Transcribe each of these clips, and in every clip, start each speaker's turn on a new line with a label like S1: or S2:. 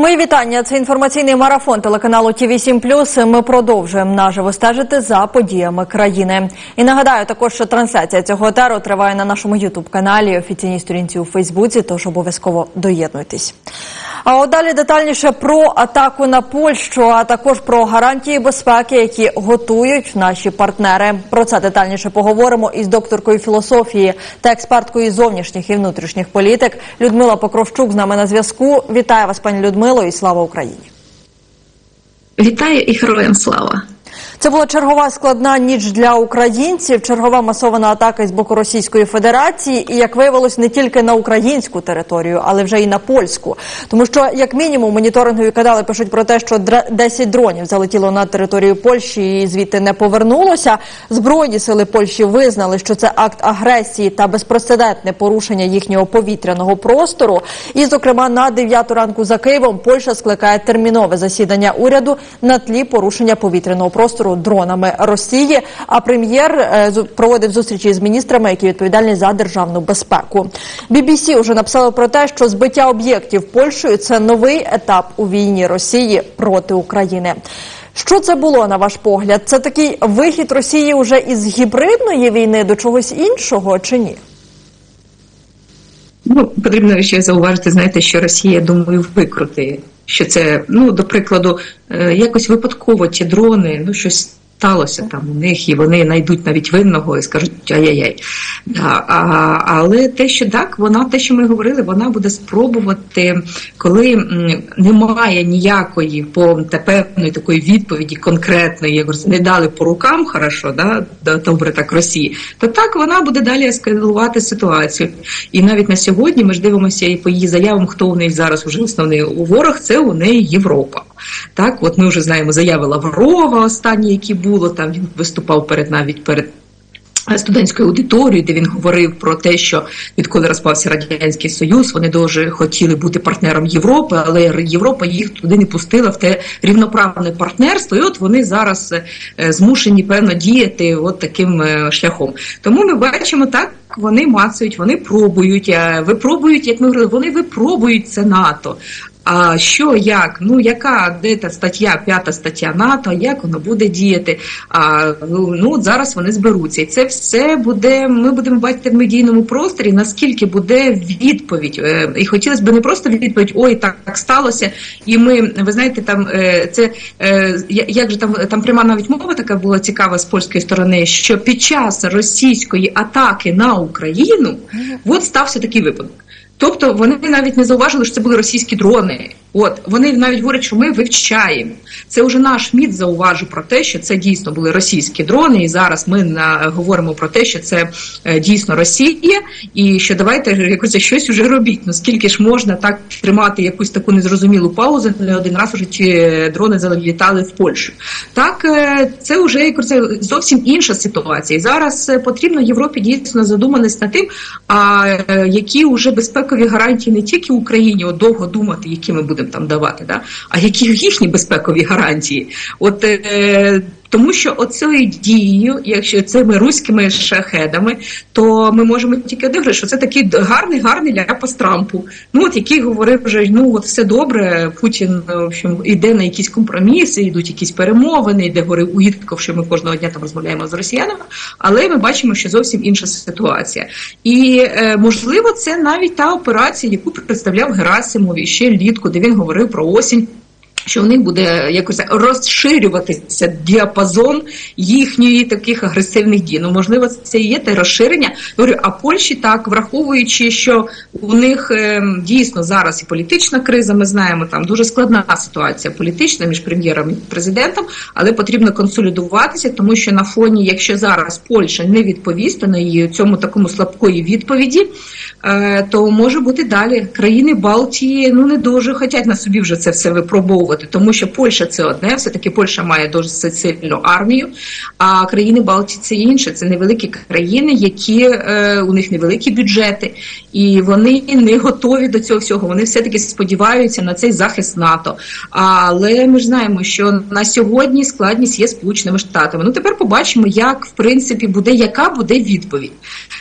S1: Мої вітання. Це інформаційний марафон телеканалу ТІВІ 7 Ми продовжуємо наживо стежити за подіями країни. І нагадаю також, що трансляція цього етеру триває на нашому Ютуб каналі, офіційній сторінці у Фейсбуці. Тож обов'язково доєднуйтесь. А от далі детальніше про атаку на Польщу, а також про гарантії безпеки, які готують наші партнери. Про це детальніше поговоримо із докторкою філософії та експерткою зовнішніх і внутрішніх політик Людмила Покровчук з нами на зв'язку. Вітаю вас, пані Людмило, і слава Україні.
S2: Вітаю і героям слава.
S1: Це була чергова складна ніч для українців, чергова масована атака з боку Російської Федерації, і як виявилось, не тільки на українську територію, але вже і на польську. Тому що, як мінімум, моніторингові канали пишуть про те, що 10 дронів залетіло на територію Польщі і звідти не повернулося. Збройні сили Польщі визнали, що це акт агресії та безпрецедентне порушення їхнього повітряного простору. І, зокрема, на 9 ранку за Києвом Польща скликає термінове засідання уряду на тлі порушення повітряного простору дронами Росії. А прем'єр е, проводив зустрічі з міністрами, які відповідальні за державну безпеку. BBC вже написали про те, що збиття об'єктів Польщею це новий етап у війні Росії проти України. Що це було на ваш погляд? Це такий вихід Росії вже із гібридної війни до чогось іншого чи ні?
S2: Ну, потрібно ще зауважити, знаєте, що Росія, думаю, викрути, що це, ну, до прикладу, е, якось випадково ті дрони, ну, щось сталося там у них, і вони знайдуть навіть винного і скажуть ай-яй-яй. Да, а, але те, що так, вона, те, що ми говорили, вона буде спробувати, коли немає ніякої по певної такої відповіді конкретної, як не дали по рукам, хорошо, да, добре так Росії, то так вона буде далі ескалувати ситуацію. І навіть на сьогодні ми ж дивимося і по її заявам, хто у неї зараз уже основний ворог, це у неї Європа. Так, от ми вже знаємо заяви Лаврова, останні, які було там. Він виступав перед навіть перед. Студентською аудиторією, де він говорив про те, що відколи розпався радянський союз, вони дуже хотіли бути партнером Європи, але Європа їх туди не пустила в те рівноправне партнерство. І от вони зараз е, змушені певно діяти от таким е, шляхом. Тому ми бачимо так. Вони мацають, вони пробують, е, випробують, як ми говорили, вони випробують це НАТО. А що як? Ну яка де та стаття, п'ята стаття НАТО, як воно буде діяти? А ну ну, от зараз вони зберуться, і це все буде. Ми будемо бачити в медійному просторі, наскільки буде відповідь. Е, І хотілося б не просто відповідь, ой, так, так сталося. І ми, ви знаєте, там е, це е, як же там там пряма навіть мова така була цікава з польської сторони, що під час російської атаки на Україну от стався такий випадок. Тобто вони навіть не зауважили, що це були російські дрони. От вони навіть говорять, що ми вивчаємо. Це вже наш МІД зауважив про те, що це дійсно були російські дрони, і зараз ми на, говоримо про те, що це е, дійсно Росія, і що давайте якось щось уже робіть. Ну скільки ж можна так тримати якусь таку незрозумілу паузу? Не один раз уже е, дрони залітали в Польщу. Так е, це вже якось зовсім інша ситуація. І зараз е, потрібно Європі дійсно задуматись над тим, а е, які вже безпекові гарантії не тільки Україні, от довго думати, які ми будемо там давати, да? а які їхні безпекові гарантії. От е, тому що оцею дією, якщо цими руськими шахедами, то ми можемо тільки одержати, що це такий гарний, гарний ляпас Трампу. Ну от який говорив вже, ну от все добре, Путін в общем, іде на якісь компроміси, йдуть якісь перемовини, йде говорив Уїтков, що ми кожного дня там розмовляємо з росіянами, але ми бачимо, що зовсім інша ситуація. І е, можливо, це навіть та операція, яку представляв Герасимов ще влітку, де він говорив про осінь. Що в них буде якось розширюватися діапазон їхньої таких агресивних дій. Ну можливо, це і є те розширення. Говорю, а Польщі так, враховуючи, що у них е, дійсно зараз і політична криза, ми знаємо, там дуже складна ситуація політична між прем'єром і президентом, але потрібно консолідуватися, тому що на фоні, якщо зараз Польща не відповість на її цьому такому слабкої відповіді, е, то може бути далі. Країни Балтії ну не дуже хочуть на собі вже це все випробовувати, тому що Польща це одне, все таки Польща має дуже сильну армію. А країни Балтії це інше. Це невеликі країни, які е, у них невеликі бюджети, і вони не готові до цього всього. Вони все таки сподіваються на цей захист НАТО. Але ми ж знаємо, що на сьогодні складність є сполученими штатами. Ну тепер побачимо, як в принципі буде, яка буде відповідь.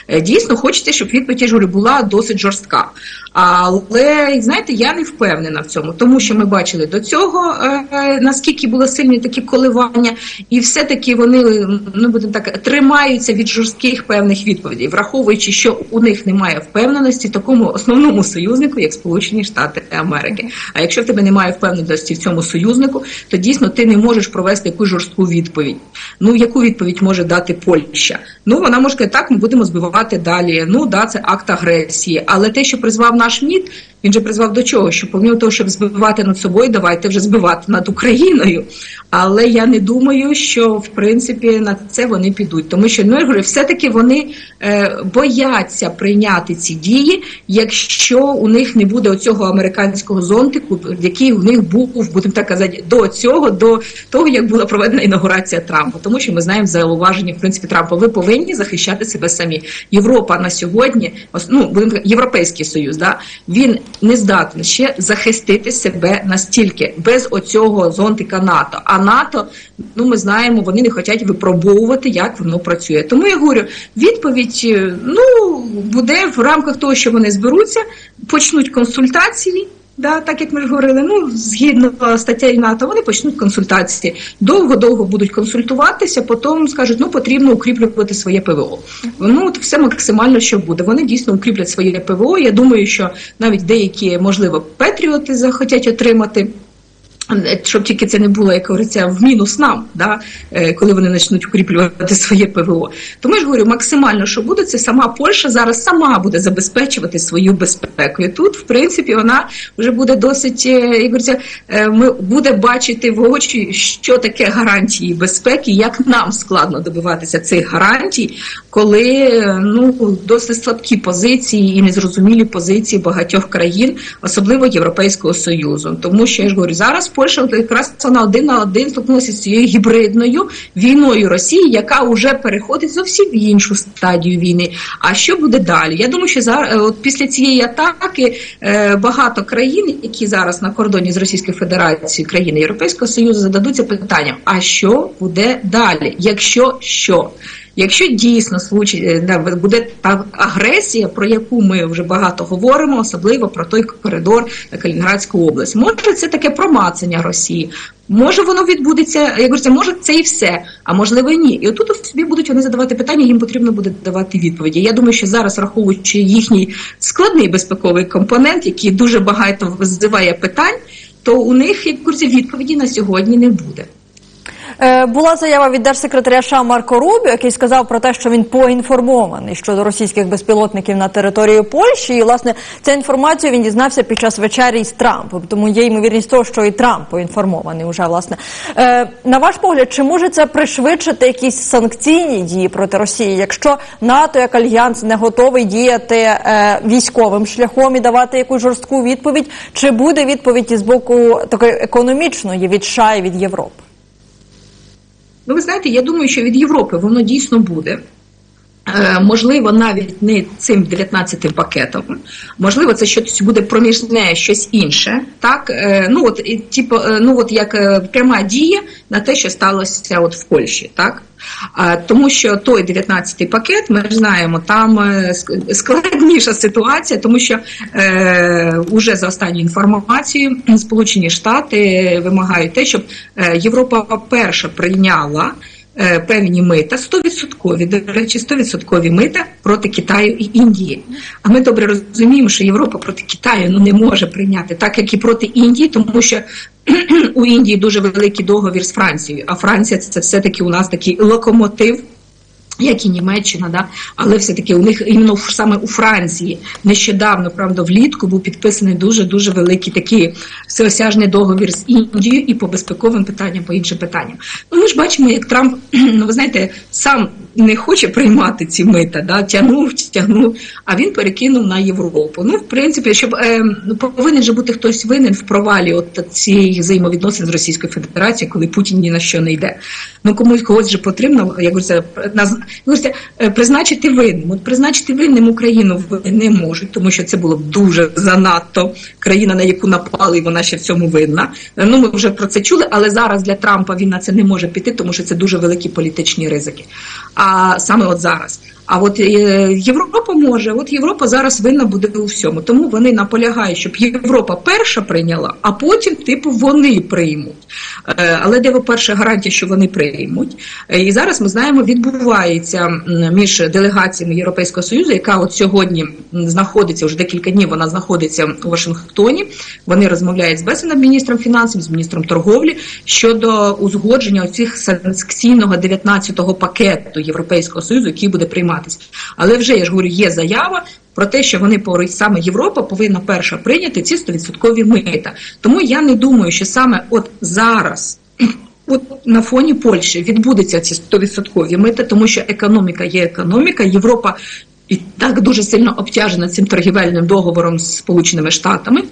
S2: Е, Дійсно, хочеться, щоб відповідь я ж говорю, була досить жорстка. Але знаєте, я не впевнена в цьому, тому що ми бачили до цього е, наскільки були сильні такі коливання, і все-таки вони ну будемо так тримаються від жорстких певних відповідей, враховуючи, що у них немає впевненості в такому основному союзнику, як Сполучені Штати Америки. А якщо в тебе немає впевненості в цьому союзнику, то дійсно ти не можеш провести якусь жорстку відповідь. Ну яку відповідь може дати Польща? Ну вона може сказати, так, ми будемо збивати далі. Ну да, це акт агресії, але те, що призвав наш МІД, він же призвав до чого? Що помимо того, щоб збивати над собою, давайте вже збивати над Україною. Але я не думаю, що в принципі на це вони підуть, тому що ну я говорю, все-таки вони е, бояться прийняти ці дії, якщо у них не буде оцього американського зонтику, який у них був, будемо так казати, до цього, до того як була проведена інаугурація Трампа, тому що ми знаємо зауваження в принципі Трампа. Ви повинні захищати себе самі. Європа на сьогодні, ну європейський союз, да він не здатний ще захистити себе настільки без оцього зонтика НАТО. А НАТО, ну ми знаємо, вони не хочуть випробовувати, як воно працює. Тому я говорю, відповідь е, ну буде в рамках того, що вони зберуться, почнуть консультації. Да, так як ми ж говорили, ну згідно стаття НАТО, вони почнуть консультації. Довго-довго будуть консультуватися, потім скажуть, ну потрібно укріплювати своє ПВО. Ну от все максимально, що буде. Вони дійсно укріплять своє ПВО. Я думаю, що навіть деякі, можливо, патріоти захотять отримати. Щоб тільки це не було, як говориться, в мінус нам, да, е, коли вони почнуть укріплювати своє ПВО. Тому ж говорю, максимально, що буде, це сама Польща зараз сама буде забезпечувати свою безпеку. І тут, в принципі, вона вже буде досить, е, як говориться, е, ми буде бачити в очі, що таке гарантії безпеки, як нам складно добиватися цих гарантій, коли е, ну досить слабкі позиції і незрозумілі позиції багатьох країн, особливо Європейського союзу. Тому що я ж говорю, зараз Польща якраз вона один на один стикнулася з цією гібридною війною Росії, яка вже переходить зовсім в іншу стадію війни. А що буде далі? Я думаю, що зараз, от після цієї атаки е, багато країн, які зараз на кордоні з Російською Федерацією, країни Європейського Союзу, зададуться питанням: а що буде далі? Якщо що? Якщо дійсно случай е, буде та агресія, про яку ми вже багато говоримо, особливо про той коридор на Калінінградську область, може це таке промацання Росії. Може воно відбудеться, як говориться, може це і все, а можливо і ні. І отут собі будуть вони задавати питання, їм потрібно буде давати відповіді. Я думаю, що зараз, враховуючи їхній складний безпековий компонент, який дуже багато визиває питань, то у них як говориться, відповіді на сьогодні не буде.
S1: Е, Була заява від держсекретаря США Марко Рубіо, який сказав про те, що він поінформований щодо російських безпілотників на території Польщі. І власне ця інформація він дізнався під час вечері з Трампом. Тому є ймовірність того, що і Трамп поінформований уже власне. Е, На ваш погляд, чи може це пришвидшити якісь санкційні дії проти Росії, якщо НАТО як альянс не готовий діяти е, військовим шляхом і давати якусь жорстку відповідь, чи буде відповідь із боку такої економічної від США і від Європи?
S2: Ну, ви знаєте, я думаю, що від Європи воно дійсно буде. Е, Можливо, навіть не цим 19 пакетом, можливо, це щось буде проміжне, щось інше. Так, Е, ну от і, типу, е, ну от як пряма дія на те, що сталося от в Польщі, так. Тому що той 19-й пакет, ми ж знаємо, там складніша ситуація, тому що е, уже за останньою інформацією Сполучені Штати вимагають те, щоб Європа перша прийняла певні мита, 100%, до речі, 100% мита проти Китаю і Індії. А ми добре розуміємо, що Європа проти Китаю ну, не може прийняти, так як і проти Індії, тому що у Індії дуже великий договір з Францією, а Франція це все-таки у нас такий локомотив. Як і Німеччина, да, але все-таки у них іменно саме у Франції нещодавно, правда, влітку був підписаний дуже дуже великий такий всеосяжний договір з Індією і по безпековим питанням, по іншим питанням. Ну ми ж бачимо, як Трамп, ну ви знаєте, сам не хоче приймати ці мита, да, тягнув, тягнув, а він перекинув на Європу. Ну, в принципі, щоб е, ну, повинен же бути хтось винен в провалі от цієї взаємовідносин з Російською Федерацією, коли Путін ні на що не йде. Ну комусь когось же потрібно, як говориться, наз- е, призначити винним. От призначити винним Україну не можуть, тому що це було б дуже занадто країна, на яку напали, і вона ще в цьому винна. Е, Ну ми вже про це чули, але зараз для Трампа він на це не може піти, тому що це дуже великі політичні ризики. А саме от зараз. А от е, Європа може, от Європа зараз винна буде у всьому. Тому вони наполягають, щоб Європа перша прийняла, а потім, типу, вони приймуть. Е, Але де, по-перше, гарантія, що вони приймуть. Е, І зараз ми знаємо, відбувається між делегаціями Європейського Союзу, яка от сьогодні знаходиться вже декілька днів. Вона знаходиться у Вашингтоні. Вони розмовляють з Бесеном, міністром фінансів, з міністром торговлі щодо узгодження цих санкційного 19-го пакету Європейського союзу, який буде прийматися. Але вже я ж говорю, є заява. Про те, що вони саме Європа повинна перша прийняти ці 100% мита. Тому я не думаю, що саме от зараз, от на фоні Польщі відбудеться ці 100% мита, тому що економіка є економіка. Європа і так дуже сильно обтяжена цим торгівельним договором з Сполученими Штатами,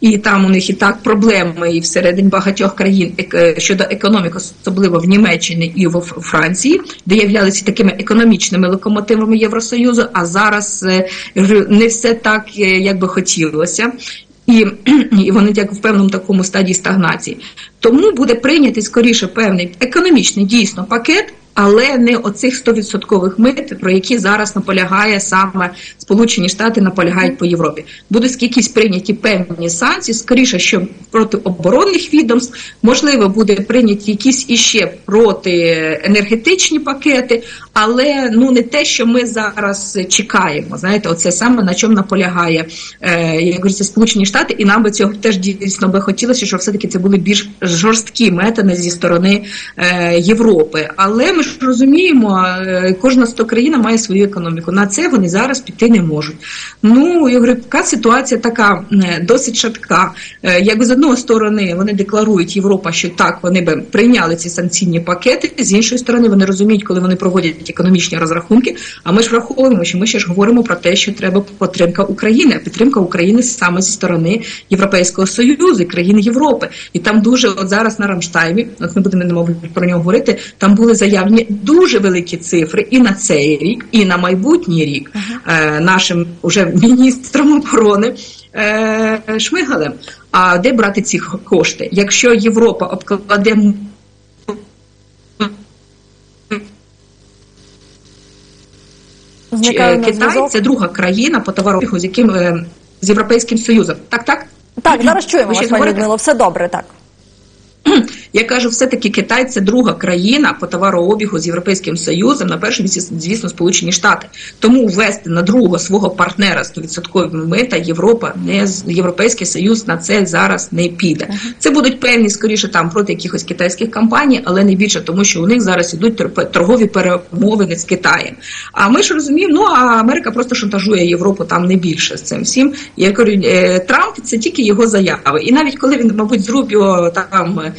S2: і там у них і так проблеми і всередині багатьох країн щодо економіки, особливо в Німеччині і в Франції, де являлися такими економічними локомотивами Євросоюзу. А зараз е, не все так, е, як би хотілося. І, і вони як в певному такому стадії стагнації. Тому буде прийнятий скоріше певний економічний дійсно пакет, але не оцих 100% мит, про які зараз наполягає саме Сполучені Штати наполягають по Європі. Будуть якісь прийняті певні санкції, скоріше, що проти оборонних відомств, можливо, буде прийняті якісь іще проти енергетичні пакети, але ну не те, що ми зараз чекаємо. Знаєте, оце саме на чому наполягає е, як говориться, Сполучені Штати, і нам би цього теж дійсно би хотілося, щоб все таки це були більш жорсткі методи зі сторони е, Європи. Але ми ж розуміємо, е, кожна з то країна має свою економіку. На це вони зараз піти не можуть. Ну я говорю, така ситуація така е, досить шатка. Е, якби з одної сторони вони декларують Європа, що так вони би прийняли ці санкційні пакети. З іншої сторони, вони розуміють, коли вони проводять економічні розрахунки. А ми ж враховуємо, що ми ще ж говоримо про те, що треба підтримка України, підтримка України саме зі сторони Європейського союзу, країн Європи. І там дуже от зараз на Рамштаймі, от ми будемо мабуть, про нього говорити. Там були заявлені дуже великі цифри і на цей рік, і на майбутній рік е, нашим уже міністром оборони. е, Шмигалем, а де брати ці кошти? Якщо Європа обкладе Е, Китай, це друга країна по товарообігу з яким з Європейським Союзом. Так, так.
S1: Так, зараз чуємо вас, пані? Людмило. Все добре, так.
S2: Я кажу, все-таки Китай це друга країна по товарообігу з Європейським Союзом. На першому місці, звісно, Сполучені Штати. Тому ввести на другого свого партнера 100% мита Європа не Європейський Союз на це зараз не піде. Це будуть певні скоріше там проти якихось китайських компаній, але не більше, тому що у них зараз ідуть торгові перемовини з Китаєм. А ми ж розуміємо, ну а Америка просто шантажує Європу там не більше з цим всім. Я кажу, е, Трамп це тільки його заяви. І навіть коли він, мабуть, з Рубіо там е,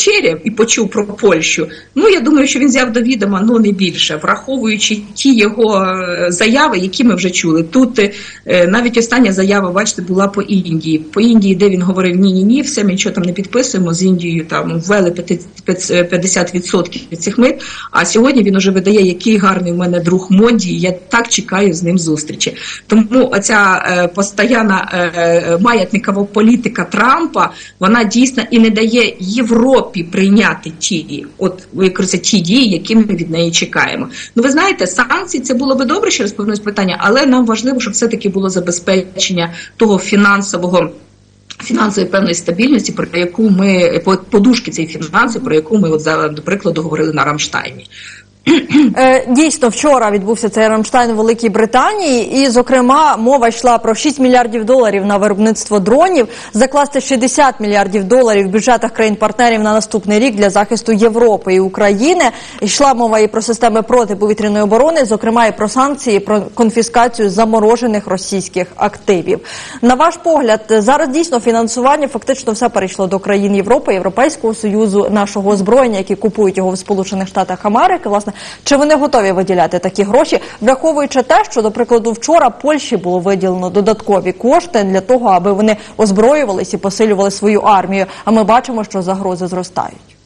S2: вечеряв і почув про Польщу, ну я думаю, що він взяв до відома ну не більше, враховуючи ті його е, заяви, які ми вже чули. Тут е, навіть остання заява, бачите, була по Індії. По Індії, де він говорив ні, ні, ні, все ми нічого там не підписуємо з Індією. Там ввели 50% цих мит. А сьогодні він уже видає, який гарний в мене друг Моді. Я так чекаю з ним зустрічі. Тому оця е, постоянна е, е, маятникова політика Трампа вона дійсно і не дає Європі прийняти ті, от використати ті дії, які ми від неї чекаємо. Ну ви знаєте, санкції це було би добре, ще раз питання, але нам важливо, щоб все таки було забезпечення того фінансового. Фінансової певної стабільності, про яку ми подушки цієї фінансів, про яку ми от за до прикладу говорили на Рамштайні.
S1: Е, Дійсно, вчора відбувся цей Рамштайн у Великій Британії, і, зокрема, мова йшла про 6 мільярдів доларів на виробництво дронів, закласти 60 мільярдів доларів в бюджетах країн-партнерів на наступний рік для захисту Європи і України. Йшла мова і про системи протиповітряної оборони, зокрема і про санкції, про конфіскацію заморожених російських активів. На ваш погляд, зараз дійсно фінансування фактично все перейшло до країн Європи, Європейського союзу, нашого озброєння, які купують його в Сполучених Штатах Америки. Власне, чи вони готові виділяти такі гроші, враховуючи те, що до прикладу вчора Польщі було виділено додаткові кошти для того, аби вони озброювалися і посилювали свою армію. А ми бачимо, що загрози зростають.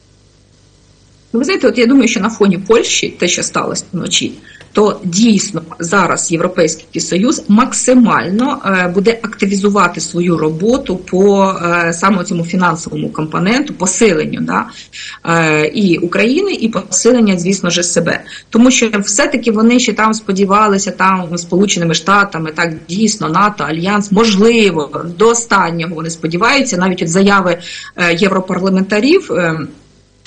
S2: Ну, ви знаєте, от я думаю, що на фоні Польщі, те, що сталося вночі, то дійсно зараз Європейський Союз максимально е, буде активізувати свою роботу по е, саме цьому фінансовому компоненту, посиленню да, е, і України, і посилення, звісно ж, себе. Тому що все-таки вони ще там сподівалися, там Сполученими Штатами, так дійсно НАТО, Альянс, можливо, до останнього вони сподіваються, навіть від заяви європарламентарів.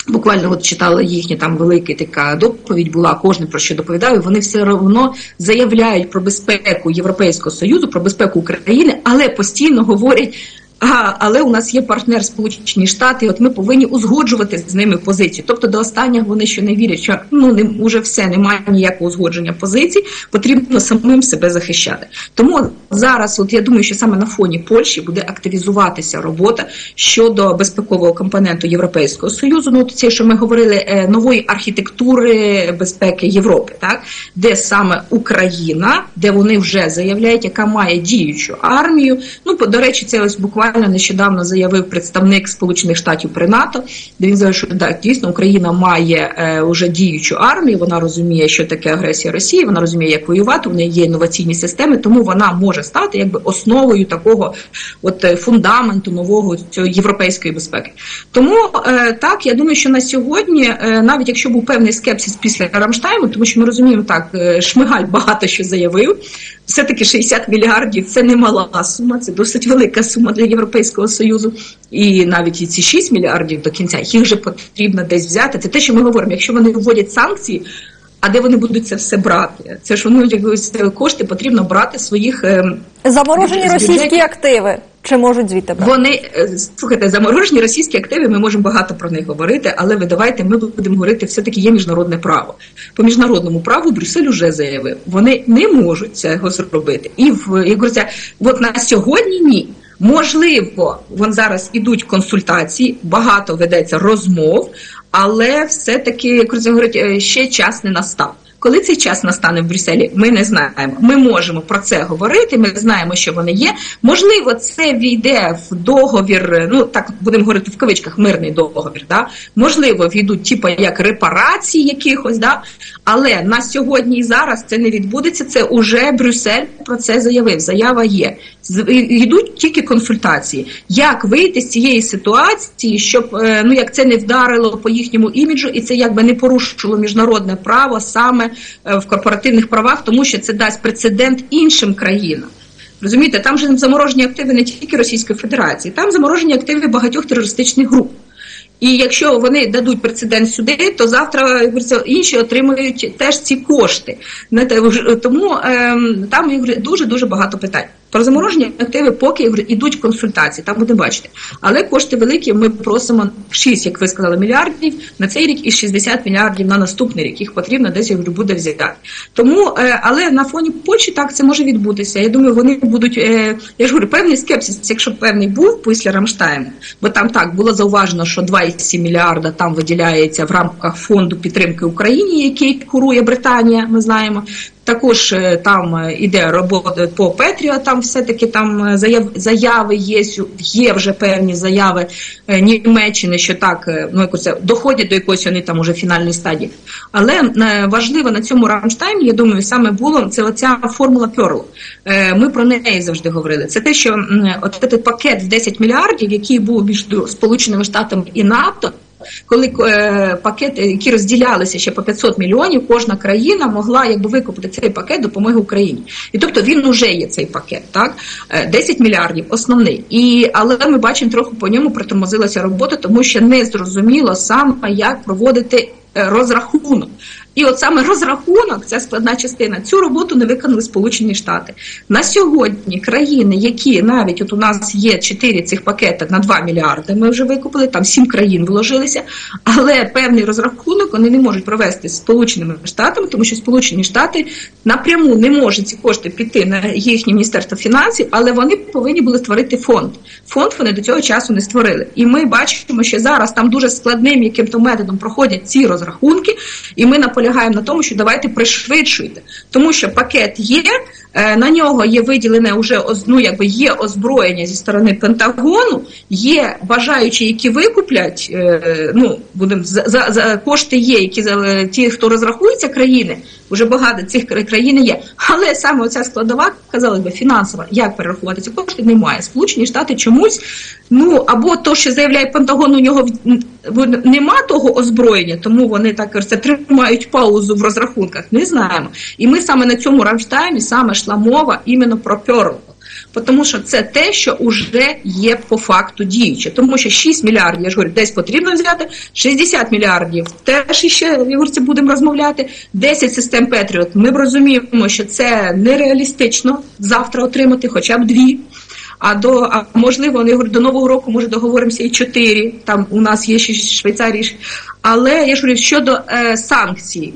S2: Буквально от читала їхня там велика така доповідь була, кожен про що доповідав, і вони все одно заявляють про безпеку Європейського Союзу, про безпеку України, але постійно говорять. А, але у нас є партнер Сполучені Штати, от ми повинні узгоджувати з ними позицію. Тобто до останнього вони ще не вірять, що ну не уже все немає ніякого узгодження позицій, потрібно самим себе захищати. Тому зараз, от я думаю, що саме на фоні Польщі буде активізуватися робота щодо безпекового компоненту Європейського союзу. Ну, це, що ми говорили, е, нової архітектури безпеки Європи, так де саме Україна, де вони вже заявляють, яка має діючу армію. Ну, по- до речі, це ось буквально нещодавно заявив представник Сполучених Штатів при НАТО, де він заявив, що так, дійсно Україна має е, уже діючу армію. Вона розуміє, що таке агресія Росії, вона розуміє, як воювати. У неї є інноваційні системи, тому вона може стати якби основою такого от е, фундаменту нового цього європейської безпеки. Тому е, так я думаю, що на сьогодні, е, навіть якщо був певний скепсис після Рамштайму, тому що ми розуміємо так, е, Шмигаль багато що заявив. Все-таки 60 мільярдів це не мала сума, це досить велика сума для Європейського Союзу. І навіть і ці 6 мільярдів до кінця їх же потрібно десь взяти. Це те, що ми говоримо. Якщо вони вводять санкції, а де вони будуть це все брати? Це ж воно якось кошти потрібно брати своїх. ем,
S1: Заморожені російські активи чи можуть звідти брати?
S2: Вони е, слухайте, заморожені російські активи. Ми можемо багато про них говорити, але ви давайте ми будемо говорити. Все таки є міжнародне право. По міжнародному праву Брюссель уже заявив, вони не можуть цього зробити. І в як говориться, от на сьогодні ні. Можливо, вон зараз ідуть консультації, багато ведеться розмов, але все-таки, як це говорять, е, ще час не настав. Коли цей час настане в Брюсселі, ми не знаємо. Ми можемо про це говорити. Ми знаємо, що вони є. Можливо, це війде в договір. Ну так будемо говорити в кавичках мирний договір. Да? Можливо, війдуть типу як репарації якихось, да? але на сьогодні і зараз це не відбудеться. Це уже Брюссель про це заявив. Заява є. Йдуть тільки консультації. Як вийти з цієї ситуації, щоб е, ну як це не вдарило по їхньому іміджу, і це якби не порушило міжнародне право саме е, в корпоративних правах, тому що це дасть прецедент іншим країнам. Розумієте, там же заморожені активи не тільки Російської Федерації, там заморожені активи багатьох терористичних груп. І якщо вони дадуть прецедент сюди, то завтра інші отримують теж ці кошти. Тому ем, там дуже дуже багато питань. Про заморожені активи поки ідуть консультації, там будемо бачити. Але кошти великі. Ми просимо 6, як ви сказали, мільярдів на цей рік і 60 мільярдів на наступний рік. Їх потрібно десь я говорю, буде взяти. Тому, е, але на фоні Польщі так це може відбутися. Я думаю, вони будуть. Е, я ж говорю, певний скепсис, якщо певний був після Рамштайму, бо там так було зауважено, що 2,7 мільярда там виділяється в рамках фонду підтримки Україні, який курує Британія. Ми знаємо. Також е, там е, іде робота по Петріо, там все-таки там е, заяв, заяви є, є вже певні заяви Німеччини, що так ну якось доходять до якоїсь вони там уже фінальної стадії. Але важливо на цьому Рамштаймі, я думаю, саме було це оця формула Перлу. Е, Ми про неї завжди говорили. Це те, що от цей пакет в 10 мільярдів, який був між Сполученими Штатами і НАТО. Коли е, пакети, які розділялися ще по 500 мільйонів, кожна країна могла якби викупити цей пакет допомоги Україні. І тобто він уже є цей пакет, так Е, 10 мільярдів основний. І але ми бачимо, трохи по ньому притормозилася робота, тому що не зрозуміло саме як проводити е, розрахунок. І от саме розрахунок, це складна частина. Цю роботу не виконали Сполучені Штати. На сьогодні країни, які навіть от у нас є 4 цих пакети на 2 мільярди, ми вже викупили, там 7 країн вложилися, але певний розрахунок вони не можуть провести з Сполученими Штатами, тому що Сполучені Штати напряму не можуть ці кошти піти на їхнє міністерство фінансів, але вони повинні були створити фонд. Фонд вони до цього часу не створили. І ми бачимо, що зараз там дуже складним яким-то методом проходять ці розрахунки, і ми наполягаємо наполягаємо на тому, що давайте пришвидшуйте, тому що пакет є. е, На нього є виділене уже ну, якби є озброєння зі сторони Пентагону, є бажаючі, які викуплять. е, Ну будемо за, за, кошти є, які за ті, хто розрахується країни. Вже багато цих країн є. Але саме оця складова, казали би, фінансова, як перерахувати ці кошти, немає. Сполучені Штати чомусь, ну або то, що заявляє Пентагон, у нього нема того озброєння, тому вони так це тримають паузу в розрахунках. Не знаємо. І ми саме на цьому Рамштаймі саме йшла мова іменно про Перл. Тому що це те, що вже є по факту діюче. Тому що 6 мільярдів, я ж говорю, десь потрібно взяти, 60 мільярдів теж ще в Європі будемо розмовляти. 10 систем Петріот. Ми розуміємо, що це нереалістично завтра отримати хоча б дві. А до а можливо, вони говорять, до нового року може договоримося і чотири. Там у нас є ще Швейцарії. Але я ж говорю, щодо е, санкцій,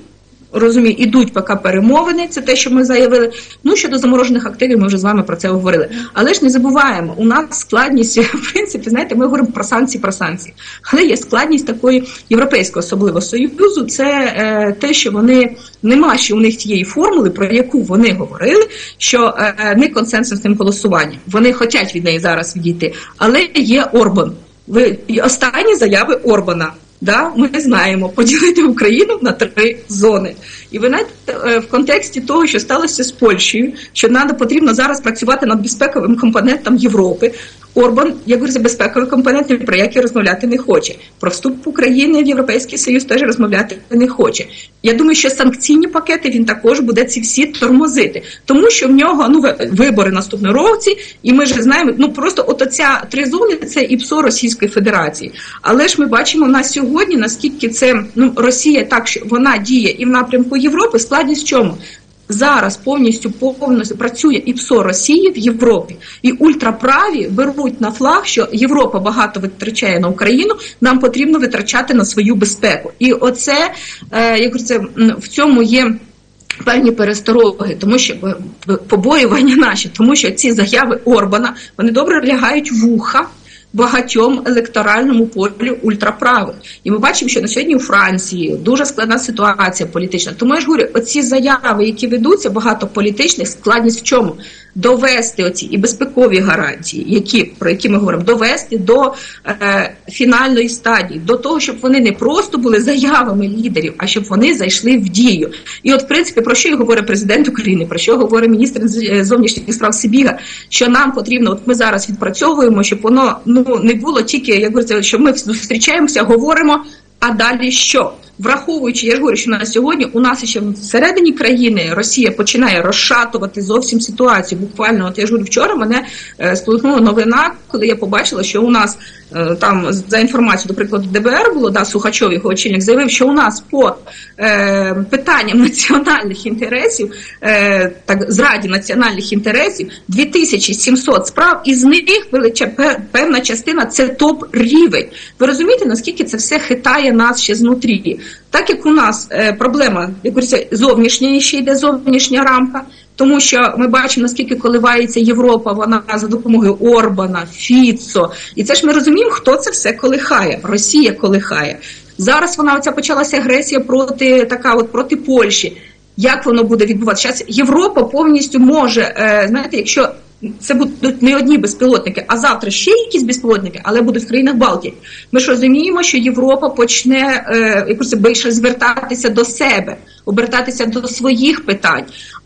S2: розумію, ідуть поки перемовини. Це те, що ми заявили. Ну щодо заморожених активів, ми вже з вами про це говорили. Але ж не забуваємо, у нас складність в принципі, знаєте, ми говоримо про санкції, про санкції. Але є складність такої європейського особливо союзу. Це е, те, що вони нема ще у них тієї формули, про яку вони говорили, що е, не консенсусним голосуванням. Вони хочуть від неї зараз відійти, але є Орбан. Ви останні заяви Орбана. Да, ми знаємо поділити Україну на три зони. І ви знаєте, е, в контексті того, що сталося з Польщею, що нам потрібно зараз працювати над безпековим компонентом Європи. Орбан, я говорю, за безпековий компонент, про який розмовляти не хоче. Про вступ України в Європейський Союз теж розмовляти не хоче. Я думаю, що санкційні пакети він також буде ці всі тормозити, тому що в нього ну ви- вибори наступного році, і ми ж знаємо, ну просто от оця три зони це і ПСО Російської Федерації. Але ж ми бачимо на сьогодні, наскільки це ну Росія так, що вона діє і в напрямку Європи. Складність в чому? Зараз повністю повністю працює і ПСО Росії в Європі, і ультраправі беруть на флаг, що Європа багато витрачає на Україну. Нам потрібно витрачати на свою безпеку. І оце е, я говорю, це в цьому є. Певні перестороги, тому що е, побоювання наші, тому що ці заяви Орбана вони добре лягають вуха багатьом електоральному полю ультраправих. І ми бачимо, що на сьогодні у Франції дуже складна ситуація політична. Тому я ж говорю, оці заяви, які ведуться, багато політичних, складність в чому? Довести оці і безпекові гарантії, які про які ми говоримо, довести до е, фінальної стадії, до того, щоб вони не просто були заявами лідерів, а щоб вони зайшли в дію. І, от, в принципі, про що і говорить президент України, про що говорить міністр е, зовнішніх справ Сибіга, що нам потрібно, от ми зараз відпрацьовуємо, щоб воно ну не було тільки, як говориться, що ми зустрічаємося, говоримо. А далі що? Враховуючи, я говорю, що на сьогодні у нас ще всередині країни Росія починає розшатувати зовсім ситуацію. Буквально, от я говорю, вчора мене е, сполихнула новина, коли я побачила, що у нас е, там за інформацією, до прикладу, ДБР було да Сухачов, його очільник заявив, що у нас по е, питанням національних інтересів, е, так зраді національних інтересів, 2700 справ, із них велича певна частина це топ рівень. Ви розумієте, наскільки це все хитає нас ще знутрі? Так як у нас е, проблема, як говориться, зовнішня ще йде зовнішня рамка. Тому що ми бачимо, наскільки коливається Європа, вона за допомогою Орбана, Фіцо. І це ж ми розуміємо, хто це все колихає. Росія колихає. Зараз вона оця почалася агресія проти така, от проти Польщі. Як воно буде відбуватися? Зараз Європа повністю може, е, знаєте, якщо це будуть не одні безпілотники, а завтра ще якісь безпілотники, але будуть в країнах Балтії. Ми ж розуміємо, що Європа почне е, якось більше звертатися до себе, обертатися до своїх питань.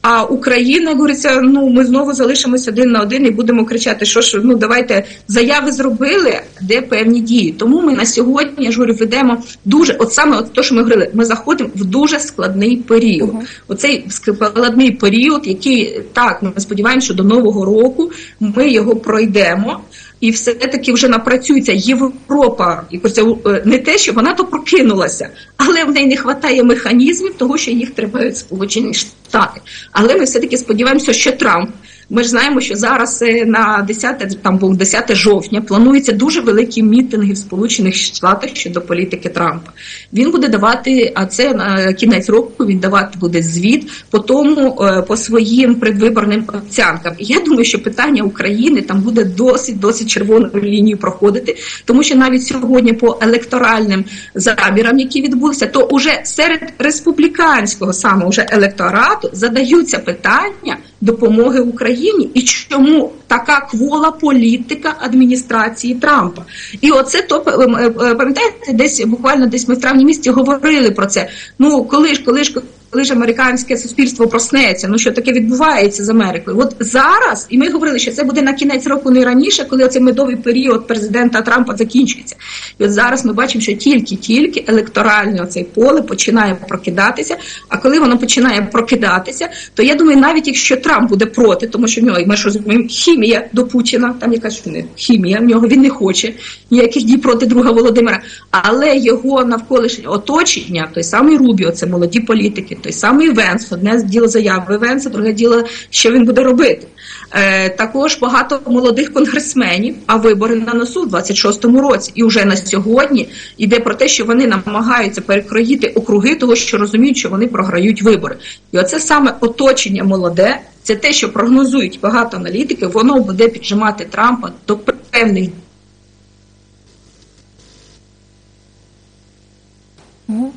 S2: А Україна говориться, ну ми знову залишимося один на один і будемо кричати, що ж ну давайте заяви зробили, де певні дії. Тому ми на сьогодні я ж говорю, ведемо дуже, от саме от те, що ми говорили, ми заходимо в дуже складний період.
S1: Мгм.
S2: Оцей складний період, який так ми сподіваємося, що до нового року ми його пройдемо. І все-таки вже напрацюється Європа, і це е, не те, що вона то прокинулася, але в неї не вистачає механізмів того, що їх тримають Сполучені Штати. Але ми все-таки сподіваємося, що Трамп Ми ж знаємо, що зараз е, на 10, там був 10 жовтня плануються дуже великі мітинги в Сполучених Штатах щодо політики Трампа. Він буде давати, а це на кінець року він давати буде звіт по тому, е, по своїм предвиборним обіцянкам. І я думаю, що питання України там буде досить досить червоною лінією проходити, тому що навіть сьогодні по електоральним замірам, які відбулися, то уже серед республіканського саме уже електорату задаються питання допомоги Україні і чому така квола політика адміністрації Трампа. І оце то е, пам'ятаєте, десь буквально десь ми в травні місяці говорили про це. Ну коли ж, коли ж. Коли ж американське суспільство проснеться, ну що таке відбувається з Америкою? От зараз, і ми говорили, що це буде на кінець року не раніше, коли оцей медовий період президента Трампа закінчується. І от зараз ми бачимо, що тільки-тільки електоральне оцей поле починає прокидатися. А коли воно починає прокидатися, то я думаю, навіть якщо Трамп буде проти, тому що в нього ми ж розуміємо, хімія до Путіна, там якась хімія в нього, він не хоче ніяких дій проти друга Володимира, але його навколишнє оточення, той самий Рубіо, це молоді політики той самий Венс, одне діло заяви Венса, друге діло, що він буде робити. Е, також багато молодих конгресменів, а вибори на носу в 26-му році. І вже на сьогодні йде про те, що вони намагаються перекроїти округи, того що розуміють, що вони програють вибори. І оце саме оточення молоде, це те, що прогнозують багато аналітиків, воно буде піджимати Трампа до певних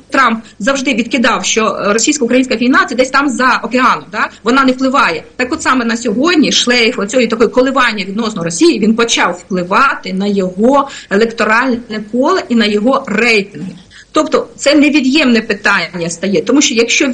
S2: Трамп завжди відкидав, що російсько-українська війна це десь там за океаном, да? вона не впливає. Так от саме на сьогодні шлейф оцього такої коливання відносно Росії він почав впливати на його електоральне поле і на його рейтинги. Тобто це невід'ємне питання стає, тому що якщо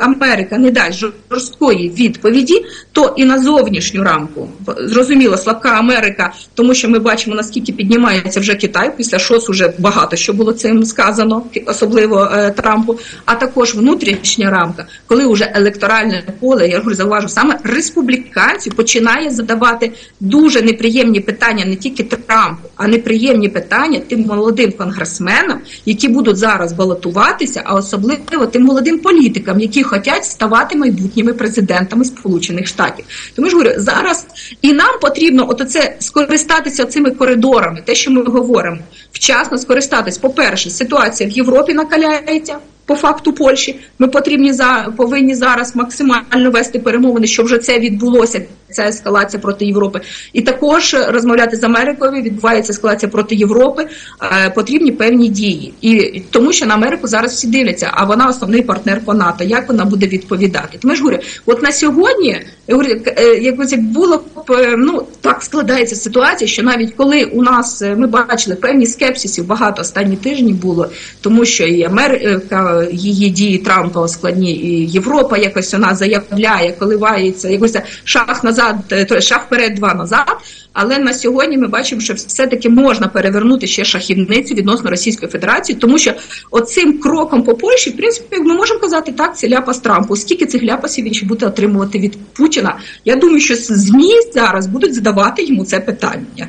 S2: Америка не дасть жорсткої відповіді, то і на зовнішню рамку зрозуміло слабка Америка, тому що ми бачимо наскільки піднімається вже Китай. Після ШОС уже багато що було цим сказано, особливо е, Трампу. А також внутрішня рамка, коли вже електоральне поле, я говорю, зауважу, саме республіканці починає задавати дуже неприємні питання не тільки Трампу, а неприємні питання тим молодим конгресменам, які будуть зараз балотуватися, а особливо тим молодим політикам, які хочуть ставати майбутніми президентами Сполучених Штатів. Тому ж говорю, зараз і нам потрібно от оце скористатися цими коридорами, те, що ми говоримо, вчасно скористатись. По перше, ситуація в Європі накаляється. По факту Польщі ми потрібні за повинні зараз максимально вести перемовини, щоб вже це відбулося. Ця ескалація проти Європи, і також розмовляти з Америкою. Відбувається ескалація проти Європи. Е, потрібні певні дії, і тому, що на Америку зараз всі дивляться, а вона основний партнер по НАТО. Як вона буде відповідати? Тому ж говорю, от на сьогодні я говорю, якось як було б ну так складається ситуація, що навіть коли у нас ми бачили певні скепсисів, багато останні тижні було, тому що і Америка, її дії Трампа складні, і Європа якось вона заявляє, коливається якось шах назад. Шах вперед, два назад. Але на сьогодні ми бачимо, що все-таки можна перевернути ще шахівницю відносно Російської Федерації, тому що оцим кроком по Польщі, в принципі, ми можемо казати так, це ляпас Трампу. Скільки цих ляпасів він ще буде отримувати від Путіна? Я думаю, що ЗМІ зараз будуть задавати йому це питання.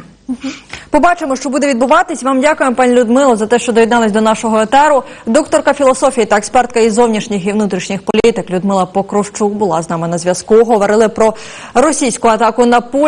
S1: Побачимо, що буде відбуватись. Вам дякуємо, пані Людмило, за те, що доєднались до нашого етеру. Докторка філософії та експертка із зовнішніх і внутрішніх політик Людмила Покровчук була з нами на зв'язку. Говорили про російську атаку на Польщу.